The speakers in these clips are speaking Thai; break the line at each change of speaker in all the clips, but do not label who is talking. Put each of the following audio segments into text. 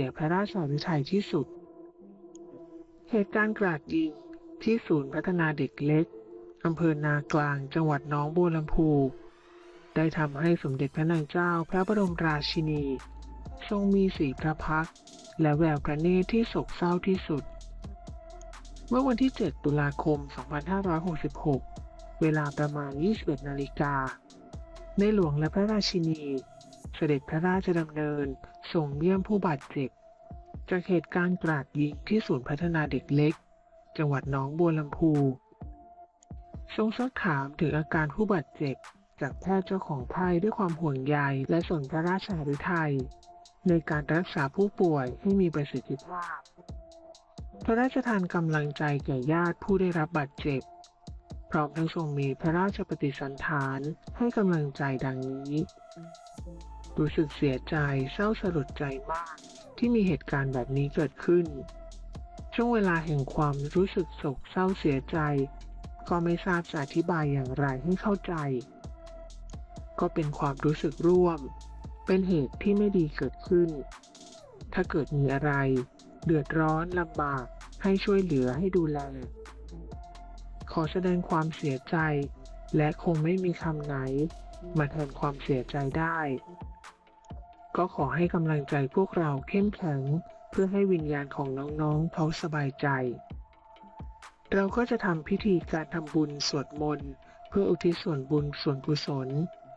สียพระราชาฤทัยที่สุด เหตุการณ์กราดยิงที่ศูนย์พัฒนาเด็กเล็กอำเภอนากลางจังหวัดน้องบัวลำพู ได้ทำให้สมเด็จพระนางเจ้าพระบรมราชินี ทรงมีสีพระพักและแววพระเนตรที่โศกเศร้าที่สุด เมื่อวันที่ 7 ตุลาคม 2566 เวลาประมาณ 21 นาฬิกา ในหลวงและพระราชินี เสด็จพระราชดำเนิน ส่งเยี่ยมผู้บาดเจ็บ จากเหตุการณ์กราดยิงที่ศูนย์พัฒนาเด็กเล็ก จังหวัดหนองบัวลำพูทรงซักถามถึงอาการผู้บาดเจ็บ จากแพทย์เจ้าของไข้ด้วยความห่วงใยและสนพระราชาฤทัยในการรักษาผู้ป่วยให้มีประสิทธิภาพ พระราชทานกำลังใจแก่ญาติผู้ได้รับบาดเจ็บ พร้อมทั้งทรงมีพระราชปฏิสันถานให้กำลังใจดังนี้ รู้สึกเสียใจเศร้าสลดใจมาก ที่มีเหตุการณ์แบบนี้เกิดขึ้น ช่วงเวลาแห่งความรู้สึกโศกเศร้าเสียใจ ก็ไม่ทราบจะอธิบายอย่างไรให้เข้าใจ ก็เป็นความรู้สึกร่วม เป็นเหตุที่ไม่ดีเกิดขึ้น ถ้าเกิดมีอะไร เดือดร้อนลำบากให้ช่วยเหลือให้ดูแล ขอแสดงความเสียใจ และคงไม่มีคำไหนมาแทนความเสียใจได้ ก็ขอให้กำลังใจพวกเราเข้มแข็ง เพื่อให้วิญญาณของน้องๆเขาสบายใจ เราก็จะทำพิธีการทำบุญสวดมนต์เพื่ออุทิศส่วนบุญส่วนกุศล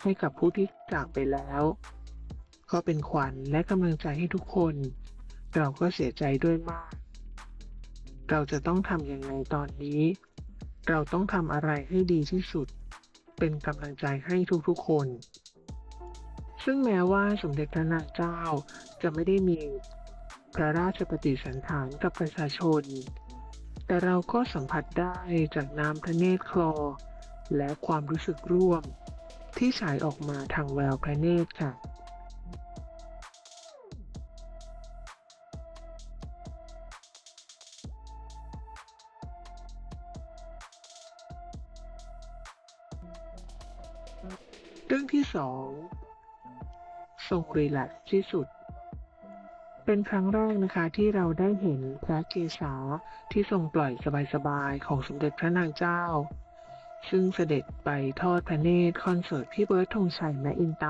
ให้กับผู้ที่จากไปแล้ว ก็เป็นขวัญและกำลังใจให้ทุกคน เราก็เสียใจด้วยมาก เราจะต้องทำยังไงตอนนี้ เราต้องทำอะไรให้ดีที่สุด เป็นกำลังใจให้ทุกๆคน ซึ่งแม้ว่าสมเด็จพระนางเจ้าจะไม่ได้มีพระราชปฏิสันถานกับประชาชน แต่เราก็สัมผัสได้จากน้ำพระเนตรคลอ และความรู้สึกร่วม ที่ฉายออกมาทางแววพระเนตรค่ะ ทรงรีแลกซ์ที่สุด เป็นครั้งแรกนะคะที่เราได้เห็นพระเกศาที่ทรงปล่อยสบายๆของสมเด็จพระนางเจ้า ซึ่งเสด็จไปทอดพระเนตรคอนเสิร์ตพี่เบิร์ดธงชัยแมอินไต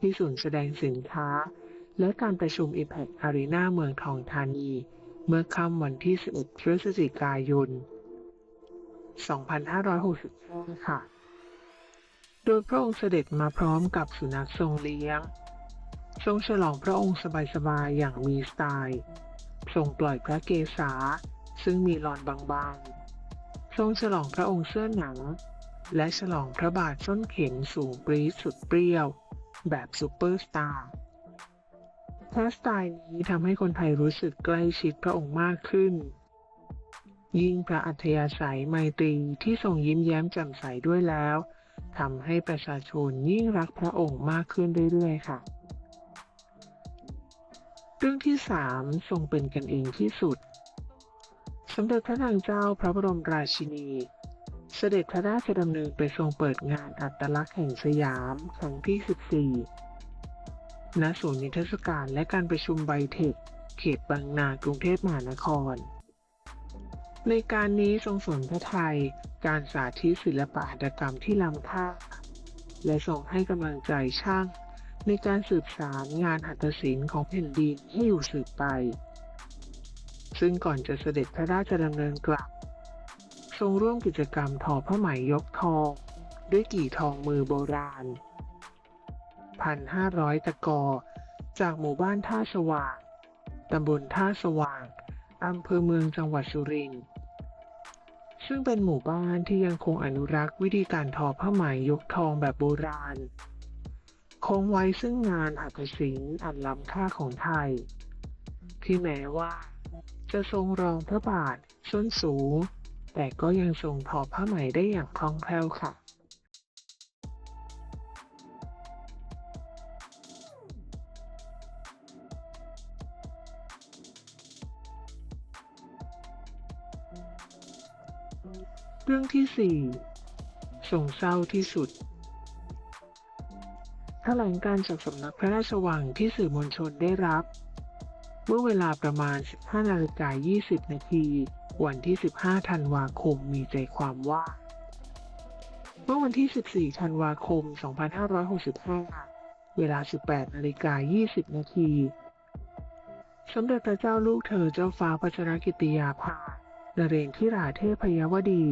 ที่ศูนย์แสดงสินค้า และการประชุม Impact Arena เมืองทองธานี เมื่อค่ำวันที่ 11พฤศจิกายน 2565 ค่ะ โดยพระองค์เสด็จมาพร้อมกับสุนัขทรงเลี้ยง ทรงฉลองพระองค์สบายๆอย่างมีสไตล์ทรงปล่อยพระเกศาซึ่งมีลอนบางๆ ทรงฉลองพระองค์เสื้อหนัง และฉลองพระบาทส้นเข็มสูงปรี๊ดสุดเปรี้ยว แบบซูเปอร์สตาร์แท้สไตล์นี้ทำให้คนไทยรู้สึกใกล้ชิดพระองค์มากขึ้น ยิ่งพระอัธยาศัยไมตรีที่ทรงยิ้มแย้มแจ่มใสด้วยแล้ว ทำให้ประชาชนยิ่งรักพระองค์มากขึ้นเรื่อยๆ ค่ะ เรื่องที่สามทรงเป็นกันเองที่สุด สมเด็จพระนางเจ้าพระบรมราชินี เสด็จพระราชดำเนินไปทรงเปิดงานอัตลักษณ์แห่งสยามครั้งที่ 14 ณ ศูนย์นิทรรศการและการประชุมไบเทค เขตบางนากรุงเทพมหานคร ในการนี้ทรงสนพระไทยการสาธิตศิลปะหัตถกรรมที่ล้ำค่า และทรงให้กำลังใจช่าง ในการสืบสารงานหัตถศิลป์ของแผ่นดินให้อยู่สืบไป ซึ่งก่อนจะเสด็จพระราชดำเนินกลับ ทรงร่วมกิจกรรมทอผ้าไหมยกทอง ด้วยกี่ทองมือโบราณพันห้าร้อยตะกอ จากหมู่บ้านท่าสว่าง ตำบลท่าสว่าง อำเภอเมืองจังหวัดสุรินทร์ ซึ่งเป็นหมู่บ้านที่ยังคงอนุรักษ์วิธีการทอผ้าไหมยกทองแบบโบราณ คงไว้ซึ่งงานหัตถศิลป์อันล้ำค่าของไทย ที่แม้ว่า จะทรงรองพระบาทส้นสูง แต่ก็ยังทรงทอผ้าไหมได้อย่างคล่องแคล่วค่ะ เรื่องที่สี่ทรงเศร้าที่สุด แถลงการจากสำนักพระราชวังที่สื่อมวลชนได้รับ เมื่อเวลาประมาณ 15นาฬิกา20 นาที วันที่ 15 ธันวาคมมีใจความว่า เมื่อวันที่ 14 ธันวาคม 2565 เวลา 18นาฬิกา20 นาทีสมเด็จพระเจ้าลูกเธอเจ้าฟ้าพัชรกิติยาภานเรนทิราเทพยวดี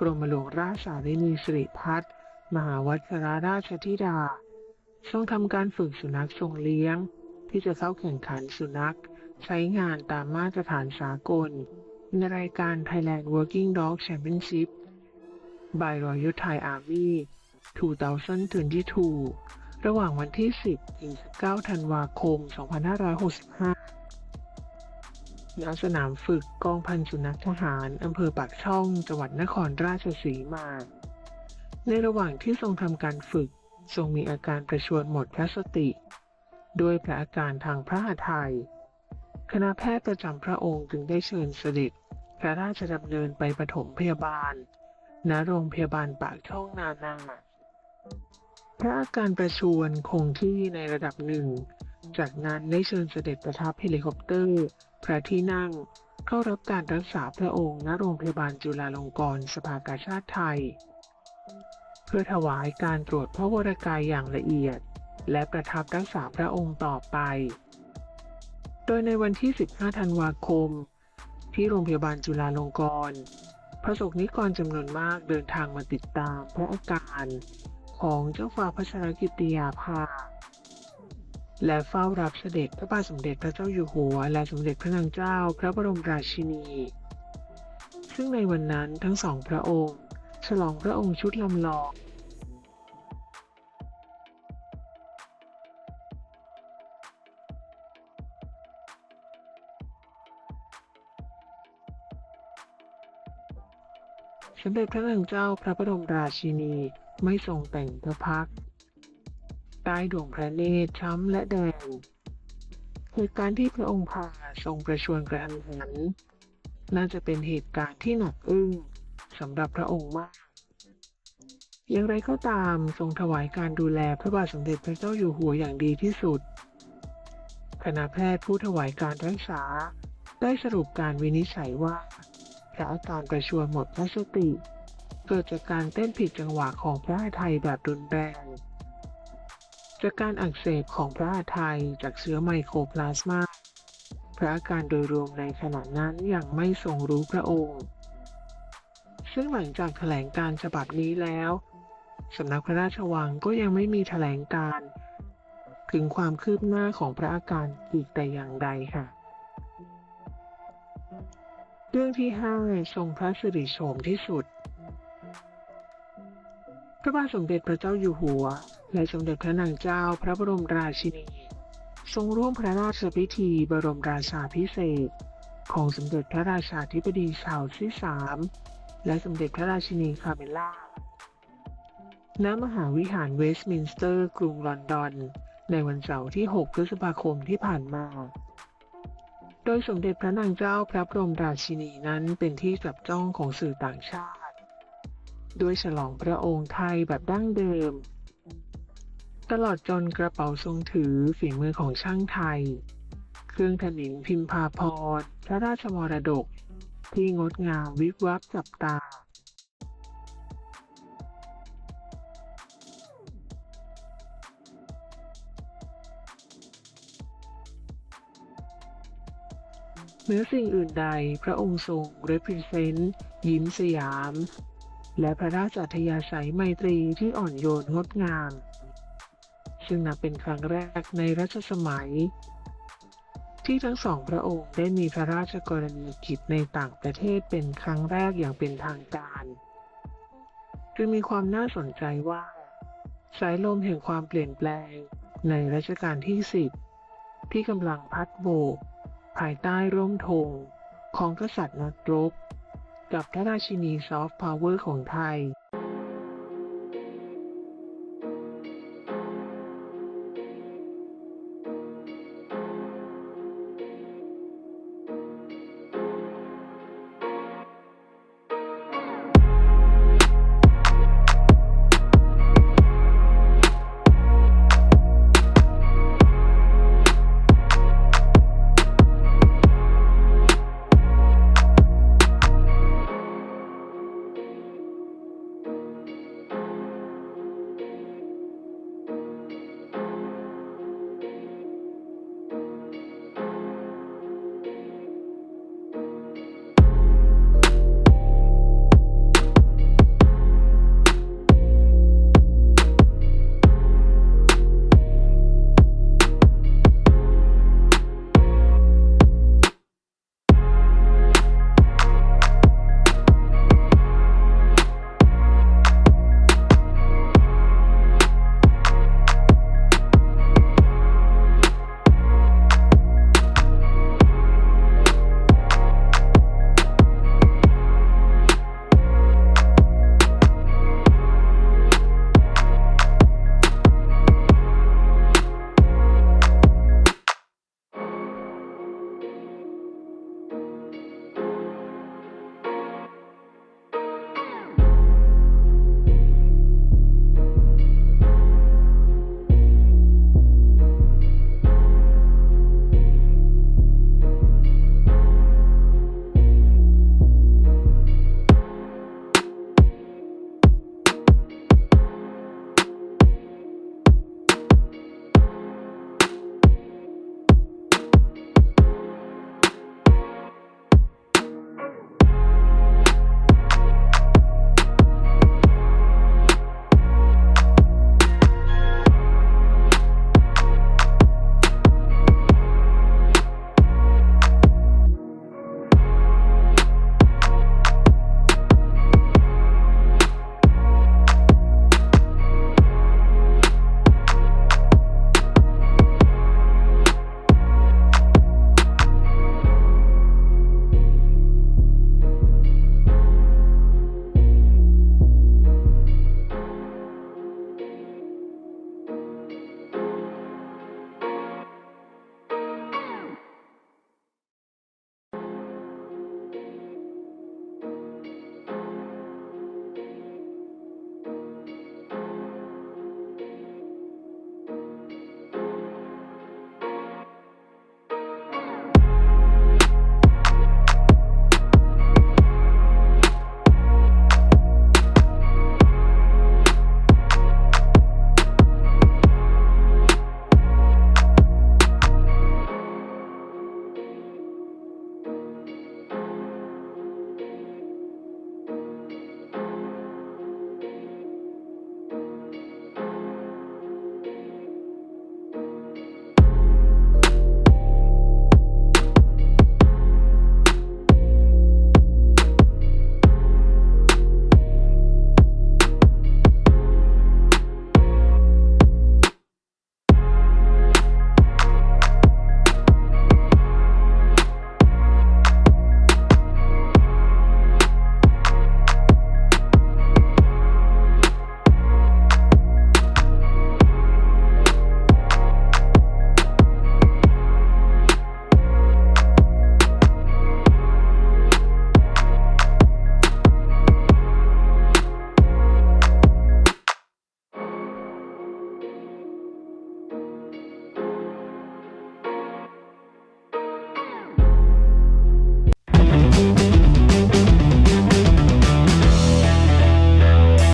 กรมหลวงราชสารินีสิริพัฒน์มหาวัชรราชธิดา ทรงทำการฝึกสุนัขทรงเลี้ยง ที่จะเข้าแข่งขันสุนัข ใช้งานตามมาตรฐานสากล ในรายการ Thailand Working Dog Championship by Royal Thai Army 2022 ระหว่างวันที่ 10 ถึง 19 ธันวาคม 2565 ณสนามฝึกกองพันสุนัขทหารอำเภอปากช่อง จังหวัดนครราชสีมา ในระหว่างที่ทรงทำการฝึก ทรงมีอาการประชวรหมดพระสติด้วยพระอาการทางพระหัตถ์ไทยคณะแพทย์ประจำพระองค์จึงได้เชิญเสด็จ พระราชดำเนินไปปฐมพยาบาล ณ โรงพยาบาลปากช่องนานา พระอาการประชวรคงที่ในระดับหนึ่ง จากนั้นได้เชิญเสด็จประทับเฮลิคอปเตอร์ พระที่นั่งเข้ารับการรักษาพระองค์ณโรงพยาบาลจุฬาลงกรณ์สภากาชาติไทย เพื่อถวายการตรวจพระวรกายอย่างละเอียด และประทับรักษาพระองค์ต่อไป โดยในวันที่ 15 ธันวาคม ที่โรงพยาบาลจุฬาลงกรณ์พระสงฆ์นิกรจำนวนมากเดินทางมาติดตามพระอาการของเจ้าฟ้าพัชรกิติยาภา และเฝ้ารับเสด็จพระบาทสมเด็จพระเจ้าอยู่หัว และสมเด็จพระนางเจ้าพระบรมราชินี ซึ่งในวันนั้นทั้งสองพระองค์ ฉลองพระองค์ชุดลำลองสมเด็จพระนางเจ้าพระบรมราชินีไม่ทรงแต่งพระพักตร์ ใต้ดวงพระเนตรช้ำและแดงเหตุการณ์ที่พระองค์พาทรงประชวรกระทันหันน่าจะเป็นเหตุการณ์ที่หนักอึ้งสำหรับพระองค์มาก อย่างไรก็ตามทรงถวายการดูแลพระบาทสมเด็จพระเจ้าอยู่หัวอย่างดีที่สุด คณะแพทย์ผู้ถวายการรักษาได้สรุปการวินิจฉัยว่า พระอาการประชวรหมดพระสติ เกิดจากการเต้นผิดจังหวะของพระไทยแบบรุนแรง จากการอักเสบของพระหัตถ์ไทยจากเชื้อไมโครพลาสมา พระอาการโดยรวมในขณะนั้นยังไม่ทรงรู้พระองค์ ซึ่งหลังจากแถลงการฉบับนี้แล้วสำนักพระราชวังก็ยังไม่มีแถลงการ ถึงความคืบหน้าของพระอาการอีกแต่อย่างใดค่ะ เรื่องที่ห้าทรงพระสิริโฉมที่สุด ระบาทสมเด็จพระเจ้าอยู่หัว และสมเด็จพระนางเจ้าพระบรมราชินี ทรงร่วมพระราชพิธีบรมราชาพิเศษ ของสมเด็จพระราชาธิบดีชาวที่สามและสมเด็จพระราชินีคาเมล่าณมหาวิหารเวสต์มินสเตอร์ กรุงลอนดอน ในวันเสาร์ที่ 6 พฤษภาคมที่ผ่านมา โดยสมเด็จพระนางเจ้าพระบรมราชินีนั้นเป็นที่จับจ้องของสื่อต่างชาติ ด้วยฉลองพระองค์ไทยแบบดั้งเดิม ตลอดจนกระเป๋าทรงถือฝีมือของช่างไทย เครื่องถนินพิมพาพรพระราชมรดก ที่งดงามวิบวับจับตาเหนือสิ่งอื่นใดพระองค์ทรง represent ยิ้มสยาม และพระราชอัธยาศัยไมตรีที่อ่อนโยนงดงาม ซึ่งนับเป็นครั้งแรกในรัชสมัย ที่ทั้งสองพระองค์ได้มีพระราชกรณียกิจในต่างประเทศเป็นครั้งแรกอย่างเป็นทางการจึงมีความน่าสนใจว่า สายลมแห่งความเปลี่ยนแปลงในรัชกาลที่10ที่กำลังพัดโบกภายใต้ร่มธงของกษัตริย์นักรบ กับพระราชินีซอฟต์พาวเวอร์ของไทย